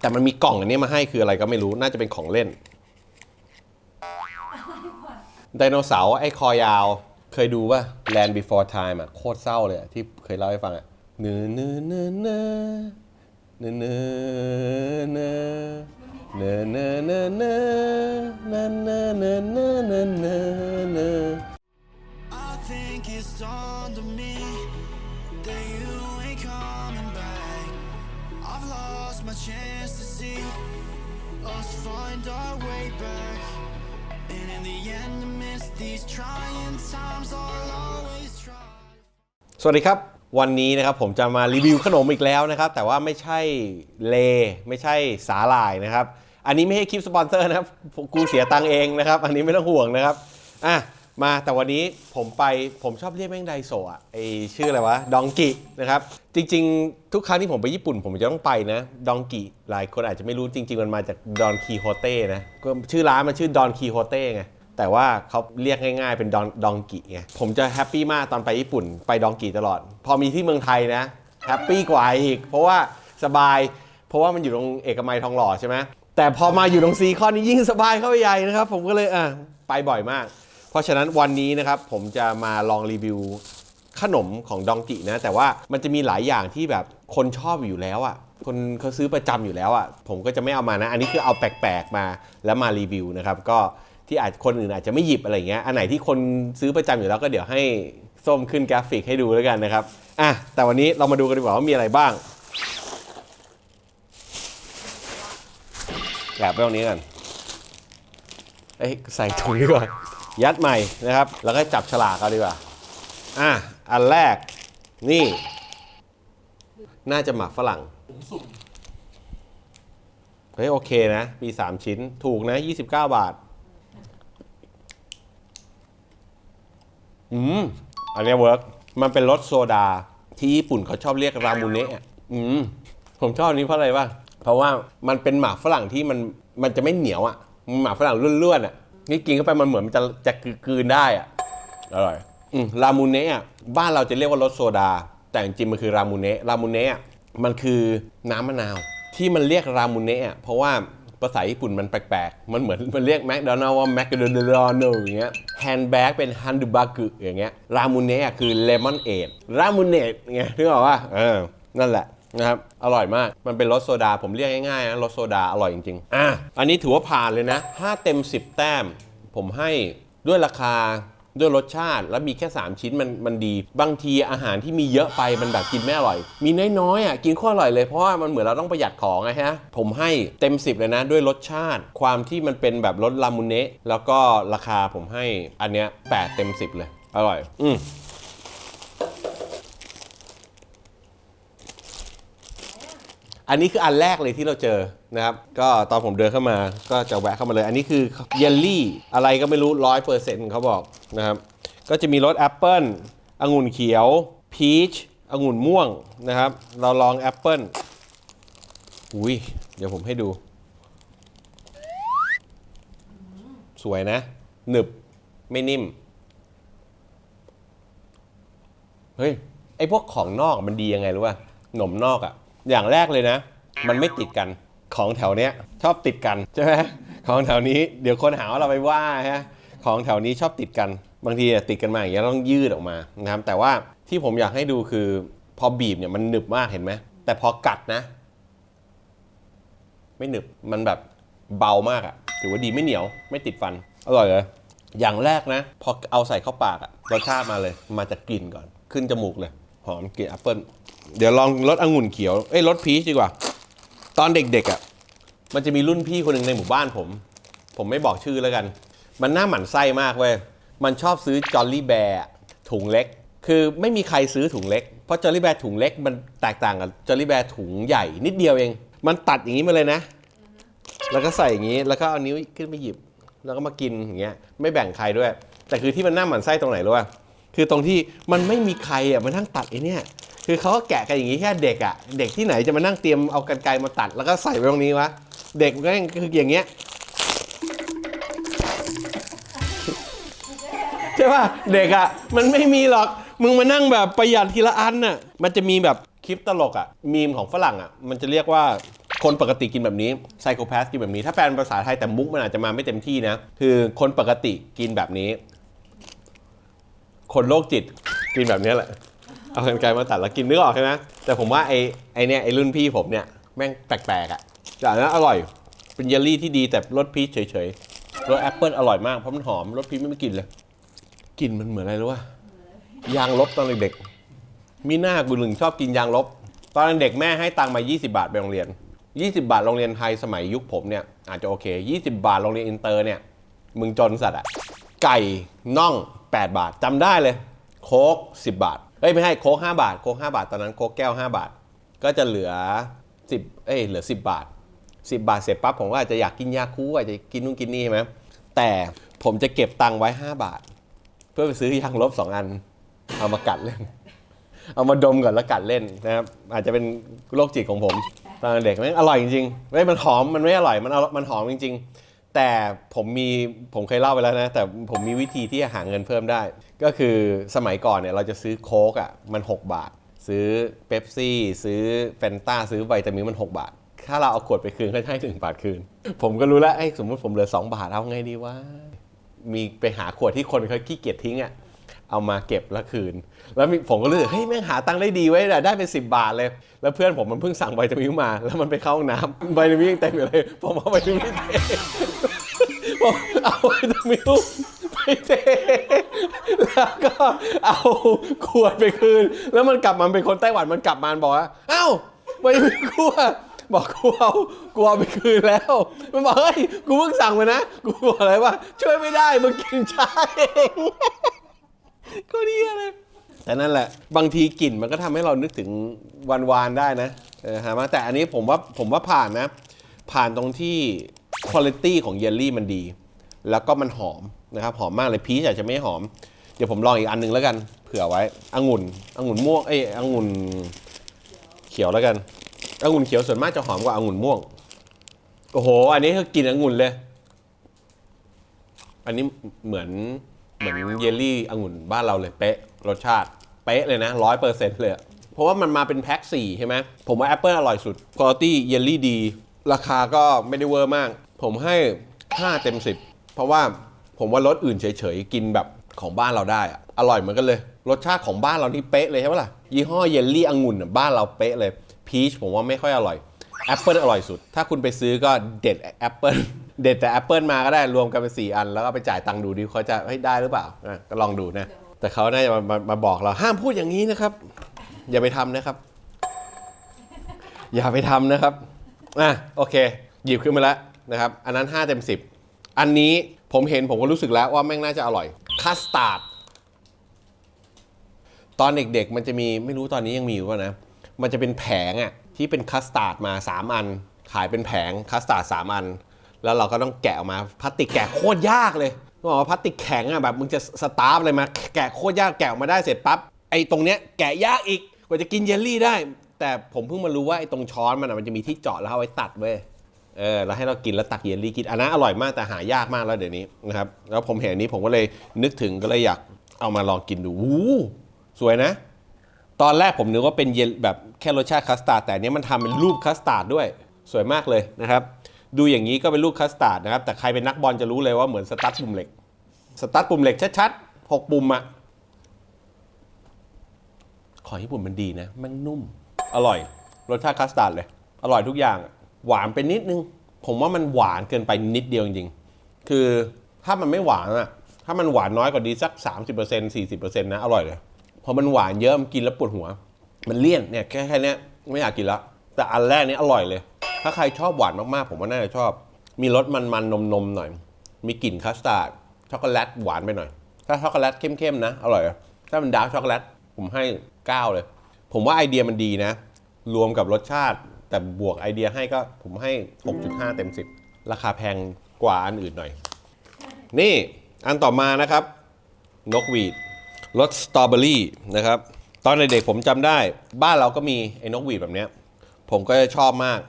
แต่มันมีกล่องอันนี้มาให้คืออะไรก็ไม่รู้น่าจะเป็นของเล่น ไดโนเสาร์ไอ้คอยาว เคยดูป่ะ Land Before Time อะ โคตรเศร้าเลยอะที่เคยเล่าให้ฟังอะเนื้อเนื้อเนื้อเนื้อเนื้อเนื้อเนื้อเนื้อเนื้อเนื้อเนื้อเนื้อเนื้อเนื้อเนื้อเนื้ สวัสดีครับ วันนี้นะครับผมจะมารีวิวขนมอีกแล้วนะครับ แต่ว่าไม่ใช่เล ไม่ใช่สาหร่ายนะครับ อันนี้ไม่ให้คลิปสปอนเซอร์นะครับ กูเสียตังเองนะครับ อันนี้ไม่ต้องห่วงนะครับอะ มาแต่วันนี้ผมไปผมชอบเรียกแม่งไดโซะอะไอชื่ออะไรวะดองกินะครับ จริง ๆ ทุกครั้งที่ผมไปญี่ปุ่น ผมจะต้องไปนะดองกิหลายคนอาจจะไม่รู้จริง ๆ มันมาจากดอนคีโฮเต้นะชื่อร้านมันชื่อดอนคีโฮเต้ไงแต่ว่าเขาเรียกง่ายๆเป็นดองดองกิไงผมจะแฮปปี้มากตอนไปญี่ปุ่น ไปดองกิตลอด พอมีที่เมืองไทยนะแฮปปี้กว่าอีก เพราะว่าสบาย เพราะว่ามันอยู่ตรงเอกมัยทองหล่อใช่ไหมแต่พอมาอยู่ตรงซีคอนนี่ยิ่งสบายเข้าไปใหญ่นะครับ ผมก็เลยอะไปบ่อยมาก เพราะฉะนั้นวันนี้นะครับผมจะมาลองรีวิวขนมของดองกินะ แต่ว่ามันจะมีหลายอย่างที่แบบคนชอบอยู่แล้วอะ่ะคนเขาซื้อประจำอยู่แล้วอะ่ะผมก็จะไม่เอามานะ อันนี้คือเอาแปลกๆมาแล้วมารีวิวนะครับ ก็ที่อาจคนอื่นอาจจะไม่หยิบอะไรเงี้ยอันไหนที่คนซื้อประจำอยู่แล้วก็เดี๋ยวให้ส้มขึ้นกราฟิกให้ดูแล้วกันนะครับอะแต่วันนี้เรามาดูกันดีกว่าว่ามีอะไรบ้างแบบไปตรงนี้กันเอ้ยใส่ถุงดีกว่า ยัดใหม่นะครับ แล้วก็จับฉลากเอาดีกว่า อะ อันแรกนี่ น่าจะหมักฝรั่ง เฮ้ย โอเคนะ มี 3 ชิ้นถูกนะ 29 บาท อืม อันนี้เวิร์กมันเป็นรสโซดา ที่ญี่ปุ่นเขาชอบเรียกรามูเนะอืม ผมชอบอันนี้เพราะอะไรป่ะเพราะว่ามันเป็นหมากฝรั่งที่มันมันจะไม่เหนียวอะหมากฝรั่งล้วนๆอะ นี่กินเข้าไปมันเหมือนมันจะจะกลืนได้อะอร่อยอืมรามูเนะบ้านเราจะเรียกว่ารสโซดา แต่จริงๆมันคือรามูเนะรามูเนะมันคือน้ำมะนาว ที่มันเรียกรามูเนะเพราะว่าภาษาญี่ปุ่นมันแปลกๆ มันเหมือนมันเรียกแมคโดนัลว่าแมคโดนัลล์อย่างเงี้ยแฮนด์แบ็กเป็นฮันดูบากุอย่างเงี้ยรามูเนะคือเลมอนเอดรามูเนะไงนึกออกป่ะเออนั่นแหละ นะครับ อร่อยมาก มันเป็นรสโซดา ผมเรียกง่ายๆนะรสโซดาอร่อยจริงๆ อะ อันนี้ถือว่าผ่านเลยนะ 5 เต็ม 10 แต้ม ผมให้ด้วยราคาด้วยรสชาติแล้วมีแค่ 3 ชิ้นมันมันดี บางทีอาหารที่มีเยอะไปมันแบบกินไม่อร่อย มีน้อยๆอะกินข้ออร่อยเลยเพราะว่ามันเหมือนเราต้องประหยัดของไงฮะ ผมให้เต็ม 10 เลยนะ ด้วยรสชาติ ความที่มันเป็นแบบรสลามูเนะแล้วก็ราคาผมให้อันเนี้ย8เต็ม 10 เลย อร่อย อืม อันนี้คืออันแรกเลยที่เราเจอนะครับ ก็ตอนผมเดินเข้ามาก็จะแวะเข้ามาเลย อันนี้คือเยลลี่อะไรก็ไม่รู้ร้อยเปอร์เซ็นต์เขาบอกนะครับ ก็จะมีรสแอปเปิลองุ่นเขียวพีชองุ่นม่วงนะครับ เราลองแอปเปิลอุ้ยเดี๋ยวผมให้ดู สวยนะ หนึบไม่นิ่ม เฮ้ย ไอพวกของนอกมันดียังไงรู้ป่ะหนมนอกอะ่ะ อย่างแรกเลยนะ มันไม่ติดกันของแถวเนี้ยชอบติดกันใช่ไหมของแถวนี้เดี๋ยวคนหาว่าเราไปว่าฮะของแถวนี้ชอบติดกัน บางทีติดกันมาอย่างเงี้ยต้องยืดออกมานะครับแต่ว่าที่ผมอยากให้ดูคือ พอบีบเนี่ยมันหนึบมากเห็นไหมแต่พอกัดนะ ไม่หนึบมันแบบเบามากอะถือว่าดีไม่เหนียวไม่ติดฟันอร่อยเลยอย่างแรกนะ พอเอาใส่เข้าปากอะรสชาติมาเลย มาจากกลิ่นก่อน ขึ้นจมูกเลย อมกลิ่นแอปเปิ้ลเดี๋ยวลองรสองุ่นเขียว เอ้ยรสพีชดีกว่า ตอนเด็กๆอะมันจะมีรุ่นพี่คนหนึ่งในหมู่บ้านผม ผมไม่บอกชื่อแล้วกัน มันน่าหมั่นไส้มากเว้ย มันชอบซื้อจอลลี่แบร์ถุงเล็ก คือไม่มีใครซื้อถุงเล็ก เพราะจอลลี่แบร์ถุงเล็กมันแตกต่างกับจอลลี่แบร์ถุงใหญ่นิดเดียวเอง มันตัดอย่างนี้มาเลยนะ แล้วก็ใส่อย่างนี้ แล้วก็เอานิ้วขึ้นไปหยิบ แล้วก็มากินอย่างเงี้ย ไม่แบ่งใครด้วย แต่คือที่มันน่าหมั่นไส้ตรงไหนรู้ป่ะ คือตรงที่มันไม่มีใครอะมานั่งตัดไอ้นี่คือเขาก็แกะกันอย่างนี้แค่เด็กอะ เด็กที่ไหนจะมานั่งเตรียมเอากันไกรมาตัด แล้วก็ใส่ไว้ตรงนี้วะ เด็กมันก็คืออย่างเงี้ยใช่ป่ะเด็กอะ มันไม่มีหรอก มึงมานั่งแบบประหยัดทีละอันน่ะ มันจะมีแบบคลิปตลกอะ มีมของฝรั่งอะ มันจะเรียกว่าคนปกติกินแบบนี้ไซโคแพสกินแบบนี้ ถ้าแปลเป็นภาษาไทยแต่มุกมันอาจจะมาไม่เต็มที่นะ คือคนปกติกินแบบนี้ คนโรคจิตกินแบบนี้แหละ เอากันไกลมาตัดแล้วกินนึกออกใช่ไหมแต่ผมว่าไอ้ไอ้เนี่ยไอ้รุ่นพี่ผมเนี่ยแม่งแปลกๆอะแต่อันนั้นอร่อย เป็นเยลลี่ที่ดีแต่รสพีชเฉยๆรสแอปเปิลอร่อยมากเพราะมันหอมรสพีชไม่ม่กลิ่นเลยกลิ่นมันเหมือนอะไรรู้ป่ะยางลบตอนเด็กๆมีหน้ากูหนึ่งชอบกินยางลบ ตอนเด็กแม่ให้ตังค์มา 20 บาทไปโรงเรียน 20 บาทโรงเรียนไทยสมัยยุคผมเนี่ยอาจจะโอเค 20 บาทโรงเรียนอินเตอร์เนี่ยมึงจนสัตว์อะไก่น่อง 8 บาทจำได้เลย โค้ก10 บาทเอ้ยไม่ให้โค้ก5บาท โค้ก5บาทตอนนั้นโค้กแก้ว 5 บาท ก็จะเหลือ 10 เอ้ยเหลือ 10 บาท 10 บาทเสร็จปั๊บผมก็อาจจะอยากกินยาคูอาจจะกินนู่นกินนี่ใช่ไหมแต่ผมจะเก็บตังค์ไว้ 5 บาท เพื่อไปซื้อยางลบ 2 อัน เอามากัดเล่น เอามาดมก่อนแล้วกัดเล่นนะครับอาจจะเป็นโรคจิตของผมตอนเด็กม่งอร่อยจริงๆไม่มันหอมมันไม่อร่อยมันอร่อยมันหอมจริง ๆ แต่ผมมีผมเคยเล่าไปแล้วนะ แต่ผมมีวิธีที่จะหาเงินเพิ่มได้ ก็คือสมัยก่อนเนี่ยเราจะซื้อโค้กอะมัน 6 บาท ซื้อเป๊ปซี่ ซื้อแฟนตาซื้อไวตามินมัน 6 บาท ถ้าเราเอาขวดไปคืนก็ให้หนึ่งบาทคืน ผมก็รู้แล้วไอ้สมมติผมเหลือ 2 บาทเอาไงดีวะมีไปหาขวดที่คนเขาขี้เกียจทิ้งอะ เอามาเก็บแล้วคืน แล้วผมก็รู้สึกเฮ้ยแม่งหาตังค์ได้ดีไว้ยได้เป็น10 บาทเลย แล้วเพื่อนผมมันเพิ่งสั่งไวตามินมา แล้วมันไปเข้าห้องน้ำไวตามินยังเต็มอยู่เลยผมเอาไวตามินเทผมเอาไวตามินไปเทแล้วก็เอาขวดไปคืน แล้วมันกลับมาเป็นคนไต้หวันมันกลับมาบอกว่าเอ้าไวตามินกูอะบอกกูเอากูเอาไปคืนแล้ว มันบอกเฮ้ยกูเพิ่งสั่งมานะ กูบอกอะไรว่าช่วยไม่ได้มึงกินชาเอง ก็ดีอะไรแต่นั่นแหละ บางทีกลิ่นมันก็ทำให้เรานึกถึงวันวานๆได้นะเออหามาแต่อันนี้ผมว่าผมว่าผ่านนะ ผ่านตรงที่คุณภาพของเยลลี่มันดี แล้วก็มันหอมนะครับหอมมากเลยพีชอาจจะไม่หอม เดี๋ยวผมลองอีกอันหนึงแล้วกัน เผื่อไว้องุ่นองุ่นม่วงเอ้ยองุ่นเขียวแล้วกันองุ่นเขียวส่วนมากจะหอมกว่าองุ่นม่วงโอ้โห อันนี้คือกลิ่นองุ่นเลย อันนี้เหมือน เหมือนเยลลี่องุ่นบ้านเราเลยเป๊ะรสชาติ เป๊ะเลยนะร้อยเปอร์เซ็นต์เลยอะเพราะว่ามันมาเป็นแพ็ค4ใช่ไหมผมว่าแอปเปิลอร่อยสุดคุณภาพเยลลี่ดี ราคาก็ไม่ได้เวอร์มาก ผมให้ 5 เต็ม 10 เพราะว่าผมว่ารสอื่นเฉยๆ กินแบบของบ้านเราได้อะอร่อยเหมือนกันเลย รสชาติของบ้านเรานี่เป๊ะเลยใช่ปะล่ะยี่ห้อเยลลี่องุ่นอะบ้านเราเป๊ะเลยพีชผมว่าไม่ค่อยอร่อยแอปเปิลอร่อยสุด ถ้าคุณไปซื้อก็เด็ดแอปเปิล เด็ดแต่แอปเปิลมาก็ได้รวมกันเป็นสี่อัน แล้วก็ไปจ่ายตังค์ดูดิเขาจะให้ยได้หรือเปล่าอะก็ลองดูนะ แต่เขาน่าจะมามามาบอกเราห้ามพูดอย่างนี้นะครับ อย่าไปทำนะครับ อย่าไปทำนะครับอะโอเค หยิบขึ้นมาแล้วนะครับ อันนั้น 5 เต็ม 10 อันนี้ผมเห็นผมก็รู้สึกแล้วว่าแม่งน่าจะอร่อยคัสตาร์ดตอนเด็กๆ มันจะมีไม่รู้ตอนนี้ยังมีอยู่ป่ะนะ มันจะเป็นแผงอะที่เป็นคัสตาร์ดมา 3 อัน ขายเป็นแผงคัสตาร์ด3 อัน แล้วเราก็ต้องแกะออกมาพลาสติกแกะโคตรยากเลยต้องบอกว่าพลาสติกแข็งอะแบบมึงจะสตาร์ฟอะไรมาแกะโคตรยากแกะออกมาได้เสร็จปั๊บไอ้ตรงเนี้ยแกะยากอีกกว่าจะกินเยลลี่ได้ แต่ผมเพิ่งมารู้ว่าไอ้ตรงช้อนมันอะมันจะมีที่เจาะแล้วเอาไว้ตัดเว้ยเออแล้วให้เรากินแล้วตักเยลลี่กินอันนั้นอร่อยมากแต่หายากมากแล้วเดี๋ยวนี้นะครับแล้วผมเห็นนี้ผมก็เลยนึกถึงก็เลยอยากเอามาลองกินดูวู้สวยนะ ตอนแรกผมนึกว่าเป็นเยลแบบแค่รสชาติคัสตาร์ดแต่อันนี้มันทำเป็นรูปคัสตาร์ดด้วย สวยมากเลยนะครับ ดูอย่างนี้ก็เป็นรูปคัสตาร์ดนะครับ แต่ใครเป็นนักบอลจะรู้เลยว่าเหมือนสตั๊ดปุ่มเหล็ก สตั๊ดปุ่มเหล็กชัดๆหกปุ่มอะของญี่ปุ่นมันดีนะ มันนุ่ม อร่อย รสชาติคัสตาร์ดเลย อร่อยทุกอย่าง หวานไปนิดนึง ผมว่ามันหวานเกินไปนิดเดียวจริงๆ คือถ้ามันไม่หวานอะถ้ามันหวานน้อยกว่าดีสัก 30% 40%นะ อร่อยเลย พอมันหวานเยอะมันกินแล้วปวดหัว มันเลี่ยนเนี่ยแค่แค่นี้ไม่อยากกินละ แต่อันแรกนี้อร่อยเลย ถ้าใครชอบหวานมากๆ ผมว่าน่าจะชอบ มีรสมันๆ นมๆ หน่อย มีกลิ่นคัสตาร์ดช็อกโกแลตหวานไปหน่อย ถ้าช็อกโกแลตเข้มๆนะ อร่อย ถ้ามันดาร์กช็อกโกแลตผมให้ 9 เลย ผมว่าไอเดียมันดีนะ รวมกับรสชาติ แต่บวกไอเดียให้ก็ผมให้ 6.5 เต็ม 10 ราคาแพงกว่าอันอื่นหน่อย นี่อันต่อมานะครับ นกหวีดรสสตรอเบอรี่นะครับ ตอนเด็กๆผมจำได้ บ้านเราก็มีไอ้นกหวีดแบบเนี้ย ผมก็จะชอบมาก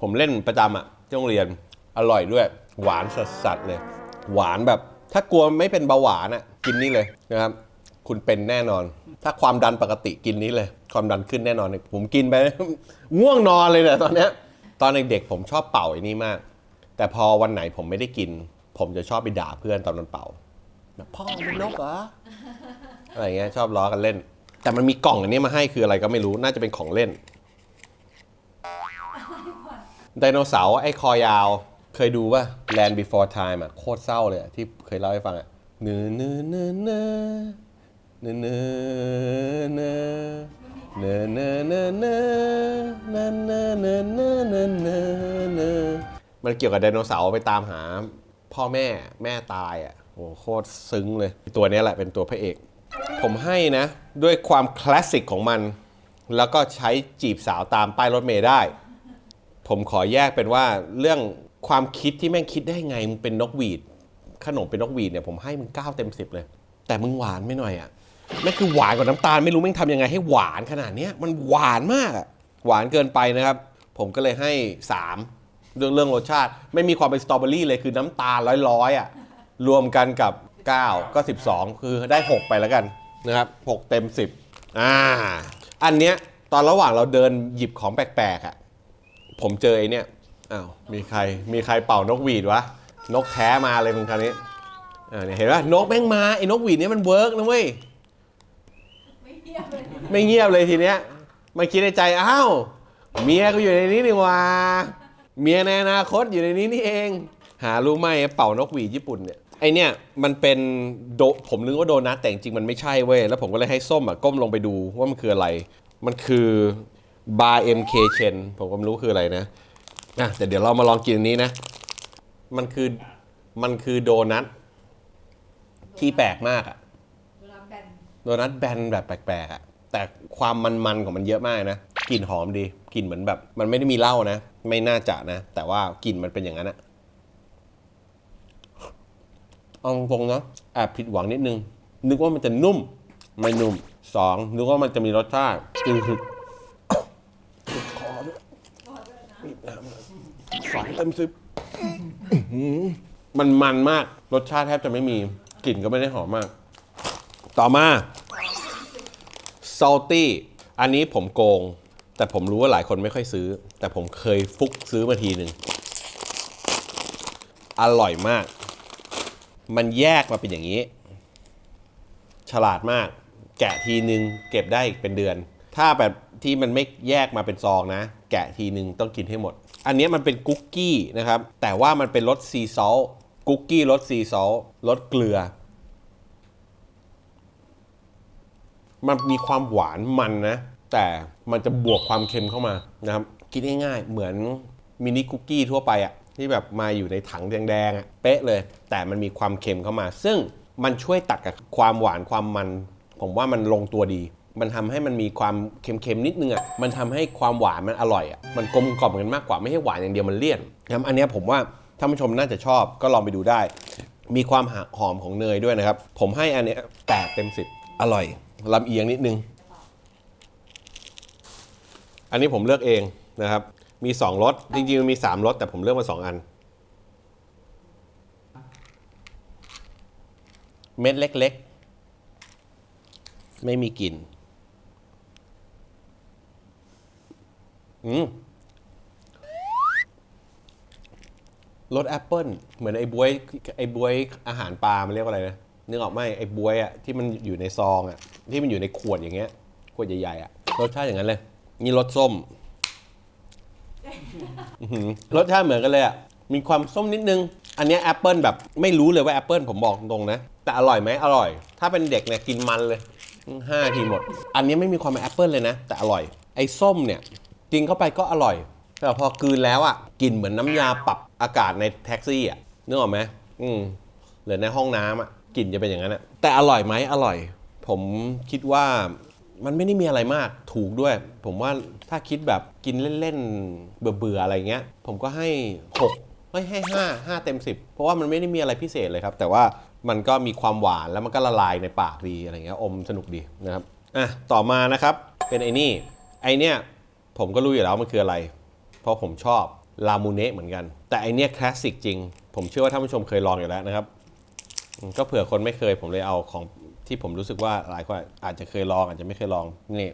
ผมเล่นประจำอะที่โรงเรียนอร่อยด้วย หวานสัสๆเลย หวานแบบ ถ้ากลัวไม่เป็นเบาหวานอะกินนี่เลยนะครับ คุณเป็นแน่นอน ถ้าความดันปกติกินนี้เลย ความดันขึ้นแน่นอนผมกินไป ง่วงนอนเลยเนี่ยตอนเนี้ยตอนเด็กๆผมชอบเป่าไอ้นี่มาก แต่พอวันไหนผมไม่ได้กิน ผมจะชอบไปด่าเพื่อนตอนมันเป่าแบบพ่อเป็นนกเหรออะไรเงี้ยชอบล้อกันเล่น แต่มันมีกล่องอันนี้มาให้คืออะไรก็ไม่รู้น่าจะเป็นของเล่น ไดโนเสาร์ไอ้คอยาว เคยดูป่ะ Land Before Time อะโคตรเศร้าเลยอะที่เคยเล่าให้ฟังอะเนื้อเนื้อเนื้อเนื้อเนื้อเนื้อเนื้อเนื้อเนื้อเนื้อเนื้อเนื้อเนื้อเนื้อเนื้อเนื้อเนื้อเนื้อมันเกี่ยวกับไดโนเสาร์ไปตามหา พ่อแม่แม่ตายอะโหโคตรซึ้งเลย ตัวเนี้แหละเป็นตัวพระเอก ผมให้นะ ด้วยความคลาสสิกของมัน แล้วก็ใช้จีบสาวตามป้ายรถเมล์ได้ ผมขอแยกเป็นว่าเรื่องความคิดที่แม่งคิดได้ไงมึงเป็นนกหวีด ขนมเป็นนกหวีดเนี่ยผมให้มึงเก้าเต็มสิบเลย แต่มึงหวานไม่หน่อยอะ่ะแม่งคือหวานกว่าน้ำตาลไม่รู้แม่งทำยังไงให้หวานขนาดเนี้ยมันหวานมากอะหวานเกินไปนะครับ ผมก็เลยให้3เรื่องเรื่องรสชาติ ไม่มีความเป็นสตรอเบอรี่เลยคือน้ำตาลร้อยๆอะรวมกันกับ 9 ก็ 12 คือได้ 6 ไปแล้วกันนะครับ6เต็ม 10อ่าอันเนี้ยตอนระหว่างเราเดินหยิบของแปลกๆอะ ผมเจอไอ้เนี่ยอ้าวมีใครมีใครเป่านกหวีดวะนกแท้มาเลยมึงคราวนี้อ่าเนี่ยเห็นป่ะนกแม่งมาไอ้นกหวีดเนี่ยมันเวิร์กนะเว้ยไม่เทียบเลยไม่เงียบเลยทีเนี้ยมันคิดในใจอ้าวเมียกูอยู่ในนี้นี่ว่าเมียในอนาคตอยู่ในนี้นี่เอง หารู้ไหมเป่านกหวีดญี่ปุ่นเนี่ยไอเนี่ยมันเป็นโดผมนึกว่าโดนัทแต่จริงมันไม่ใช่เว้ยแล้วผมก็เลยให้ส้มอะก้มลงไปดูว่ามันคืออะไร มันคือ บาร์เอ็มเคเชนผมก็ไม่รู้คืออะไรนะอะแต่เดี๋ยวเรามาลองกินอันนี้นะ มันคือมันคือโดนัทที่แปลกมากอะเวลาแบนโดนัทแบนแบบแปลกๆอะแต่ความมันๆของมันเยอะมากนะกลิ่นหอมดีกลิ่นเหมือนแบบ มันไม่ได้มีเหล้านะ ไม่น่าจะนะ แต่ว่ากลิ่นมันเป็นอย่างนั้นอะเอาตรงๆนะแอบผิดหวังนิดนึง นึกว่ามันจะนุ่ม ไม่นุ่มสองนึกว่ามันจะมีรสชาติจืดคอด้วยบีบน้ำหน่อย สองเต็มสิบอื้อหือมันมันมาก รสชาติแทบจะไม่มี กลิ่นก็ไม่ได้หอมมาก ต่อมา salty อันนี้ผมโกง แต่ผมรู้ว่าหลายคนไม่ค่อยซื้อ แต่ผมเคยฟุกซื้อมาทีหนึ่ง อร่อยมาก มันแยกมาเป็นอย่างนี้ ฉลาดมาก แกะทีนึง เก็บได้อีกเป็นเดือน ถ้าแบบ ที่มันไม่แยกมาเป็นซองนะ แกะทีนึงต้องกินให้หมด อันนี้มันเป็นคุกกี้นะครับ แต่ว่ามันเป็นรสซีซอลคุกกี้รสซีซอลรสเกลือ มันมีความหวานมันนะ แต่มันจะบวกความเค็มเข้ามานะครับ กินง่ายๆ เหมือนมินิคุกกี้ทั่วไปอะที่แบบมาอยู่ในถังแดงๆอะเป๊ะเลย แต่มันมีความเค็มเข้ามา ซึ่งมันช่วยตัดกับความหวานความมัน ผมว่ามันลงตัวดี มันทำให้มันมีความเค็มๆนิดนึงอะมันทำให้ความหวานมันอร่อยอะมันกลมกล่อมกันมากกว่าไม่ใช่หวานอย่างเดียวมันเลี่ยนนะครับอันเนี้ยผมว่าท่านผู้ชมน่าจะชอบก็ลองไปดูได้ มีความหอมของเนยด้วยนะครับ ผมให้อันเนี้ยแปดเต็มสิบอร่อยลำเอียงนิดนึง อันนี้ผมเลือกเองนะครับ มี2รสจริงๆมันมี3รสแต่ผมเลือกมา2อัน เม็ดเล็ก ๆ ไม่มีกลิ่น อืมรสแอปเปิลเหมือนไอ้บวยไอ้บวยอาหารปลา มันเรียกว่าอะไรนะนึกออกไหมไอ้บวยอะที่มันอยู่ในซองอะที่มันอยู่ในขวดอย่างเงี้ย ขวดใหญ่ๆอะรสชาติอย่างนั้นเลย นี่รสส้มอื้อหือรสชาติเหมือนกันเลยอะมีความส้มนิดนึง อันเนี้แอปเปิลแบบไม่รู้เลยว่าแอปเปิลผมบอกตรงๆนะ แต่อร่อยไหมอร่อย ถ้าเป็นเด็กเนี่ยกินมันเลยห้าทีหมด อันนี้ไม่มีความเป็นแอปเปิลเลยนะ แต่อร่อย ไอ้ส้มเนี่ย กินเข้าไปก็อร่อย แต่พอกลืนแล้วอะกลินเหมือนน้ำยาปรับอากาศในแท็กซี่อะนึกออกไหมอืมหรือในห้องน้ำอะกลิ่นจะเป็นอย่างนั้นอะแต่อร่อยไหมอร่อย ผมคิดว่ามันไม่ได้มีอะไรมากถูกด้วย ผมว่าถ้าคิดแบบกินเล่นๆ เบื่อๆ อะไรเงี้ย ผมก็ให้6ไม่ให้5 5เต็ม 10 เพราะว่ามันไม่ได้มีอะไรพิเศษเลยครับ แต่ว่ามันก็มีความหวานแล้วมันก็ละลายในปากดีอะไรเงี้ยอมสนุกดีนะครับอะต่อมานะครับเป็นไอ้นี่ไอเนี้ย ผมก็รู้อยู่แล้วมันคืออะไร เพราะผมชอบลามูเนะเหมือนกัน แต่ไอเนี้ยคลาสสิกจริง ผมเชื่อว่าท่านผู้ชมเคยลองอยู่แล้วนะครับ ก็เผื่อคนไม่เคยผมเลยเอาของที่ผมรู้สึกว่าหลายคนอาจจะเคยลองอาจจะไม่เคยลองนี่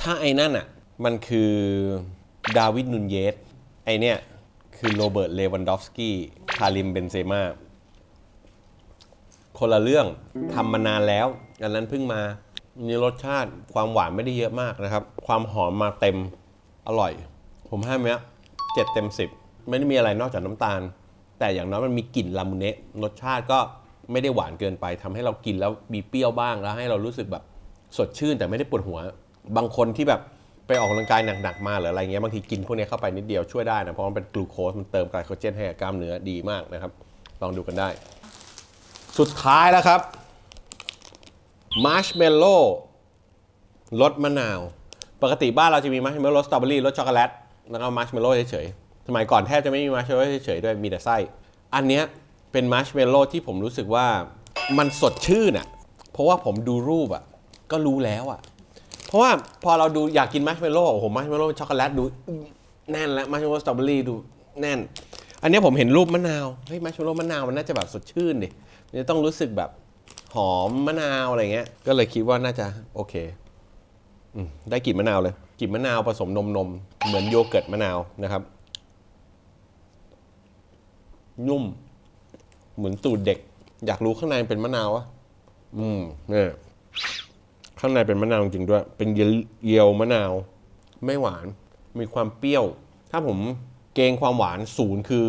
ถ้าไอ้นั่นอะมันคือดาวิดนุนเยสไอเนี่ยคือโรเบิร์ตเลวันดอฟสกี้คาริมเบนเซม่าคนละเรื่องทำมานานแล้วอันนั้นเพิ่งมา นี่รสชาติความหวานไม่ได้เยอะมากนะครับ ความหอมมาเต็มอร่อย ผมให้ไหมเจ็ดเต็มสิบไม่ได้มีอะไรนอกจากน้ำตาล แต่อย่างน้อยมันมีกลิ่นลามูเนะรสชาติก็ไม่ได้หวานเกินไปทำให้เรากินแล้วมีเปรี้ยวบ้างแล้วให้เรารู้สึกแบบสดชื่นแต่ไม่ได้ปวดหัว บางคนที่แบบไปออกกำลังกายหนักๆมาหรืออะไรเงี้ยบางทีกินพวกนี้เข้าไปนิดเดียวช่วยได้นะเพราะมันเป็นกลูโคสมันเติมไกลโคเจนให้กับกล้ามเนื้อดีมากนะครับ ลองดูกันได้ สุดท้ายแล้วครับ มาร์ชเมลโล่รสมะนาว ปกติบ้านเราจะมีมาร์ชเมลโล่สตรอเบอรี่รสช็อกโกแลตแล้วก็มาร์ชเมลโล่เฉยๆสมัยก่อนแทบจะไม่มีมาร์ชเมลโล่เฉยๆด้วยมีแต่ไส้ อันเนี้ยเป็นมาร์ชเมลโล่ที่ผมรู้สึกว่ามันสดชื่นอะ เพราะว่าผมดูรูปอะ ก็รู้แล้วอะ เพราะว่าพอเราดูอยากกินมาร์ชเมลโล่โอ้โหมาร์ชเมลโล่ช็อกโกแลตดูแน่นแล้วมาร์ชเมลโล่สตรอเบอรี่ดูแน่น อันนี้ผมเห็นรูปมะนาวเฮ้ยมาร์ชเมลโล่มะนาวมันน่าจะแบบสดชื่นดิมันจะต้องรู้สึกแบบ หอมมะนาวอะไรเงี้ย ก็เลยคิดว่าน่าจะโอเคอืมได้กลิ่นมะนาวเลยกลิ่นมะนาวผสมนมนมเหมือนโยเกิร์ตมะนาวนะครับ นุ่ม เหมือนตูดเด็ก อยากรู้ข้างในเป็นมะนาววะอืมเนี่ยข้างในเป็นมะนาวจริงด้วย เป็นเยลเยียวมะนาว ไม่หวาน มีความเปรี้ยว ถ้าผมเกงความหวานศูนย์คือ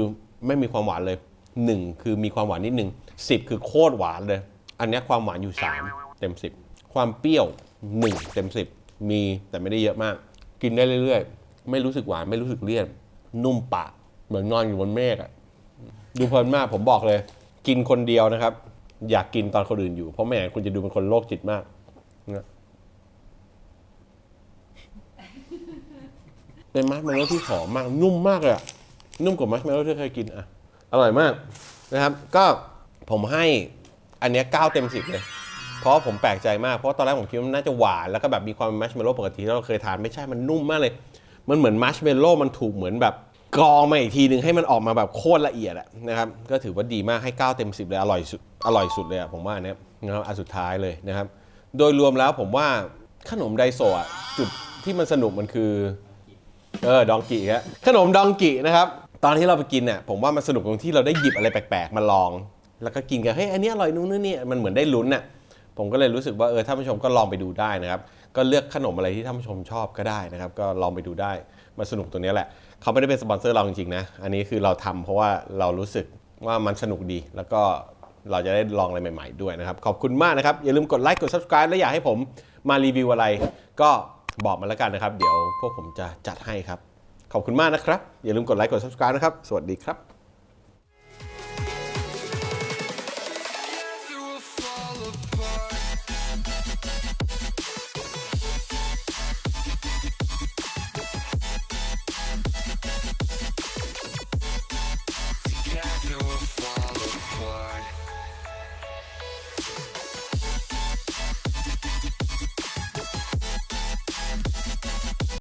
ไม่มีความหวานเลยหนึ่งคือมีความหวานนิดหนึ่งสิบคือโคตรหวานเลย อันนี้ความหวานอยู่สามเต็มสิบความเปรี้ยวหนึ่งเต็มสิบมีแต่ไม่ได้เยอะมาก กินได้เรื่อยๆ ไม่รู้สึกหวานไม่รู้สึกเลี่ยน นุ่มปากเหมือนนอนอยู่บนเมฆอะดูเพลินมากผมบอกเลย กินคนเดียวนะครับ อยากกินตอนคนอื่นอยู่เพราะไม่งั้นคุณจะดูเป็นคนโรคจิตมากนะเป็นมัชเมลโล่ที่หอมมากนุ่มมากเลยอะนุ่มกว่ามัชเมลโล่ที่เคยกินอะอร่อยมากนะครับ ก็ผมให้ อันเนี้ย9เต็ม10เลย เพราะผมแปลกใจมากเพราะตอนแรกผมคิดว่าน่าจะหวานแล้วก็แบบมีความมัชเมลโล่ปกติที่เราเคยทานไม่ใช่มันนุ่มมากเลย มันเหมือนมัชเมลโล่มันถูกเหมือนแบบกรองมาอีกทีหนึ่งให้มันออกมาแบบโคตรละเอียดอะนะครับก็ถือว่าดีมากให้ 9 เต็ม 10 เลยอร่อยสุดอร่อยสุดเลยอะผมว่าอันเนี้ยนะครับอันสุดท้ายเลยนะครับ โดยรวมแล้วผมว่าขนมไดโซะจุดที่มันสนุกมันคือเออดองกิฮะขนมดองกินะครับตอนที่เราไปกินเนี่ยผมว่ามันสนุกตรงที่เราได้หยิบอะไรแปลกๆมาลอง แล้วก็กินกันเฮ้ยอันนี้อร่อยนู้นนี่มันเหมือนได้ลุ้นน่ะผมก็เลยรู้สึกว่าเออท่านผู้ชมก็ลองไปดูได้นะครับ ก็เลือกขนมอะไรที่ท่านผู้ชมชอบก็ได้นะครับ ก็ลองไปดูได้มาสนุกตรงนี้แหละเขาไม่ได้เป็นสปอนเซอร์เราจริงๆนะอันนี้คือเราทำเพราะว่าเรารู้สึกว่ามันสนุกดี แล้วก็เราจะได้ลองอะไรใหม่ ๆ ด้วยนะครับ ขอบคุณมากนะครับ อย่าลืมกดไลค์กด subscribe และอยากให้ผมมารีวิวอะไร ก็บอกมาแล้วกันนะครับ เดี๋ยวพวกผมจะจัดให้ครับ ขอบคุณมากนะครับ อย่าลืมกดไลค์กด subscribe นะครับ สวัสดีครับ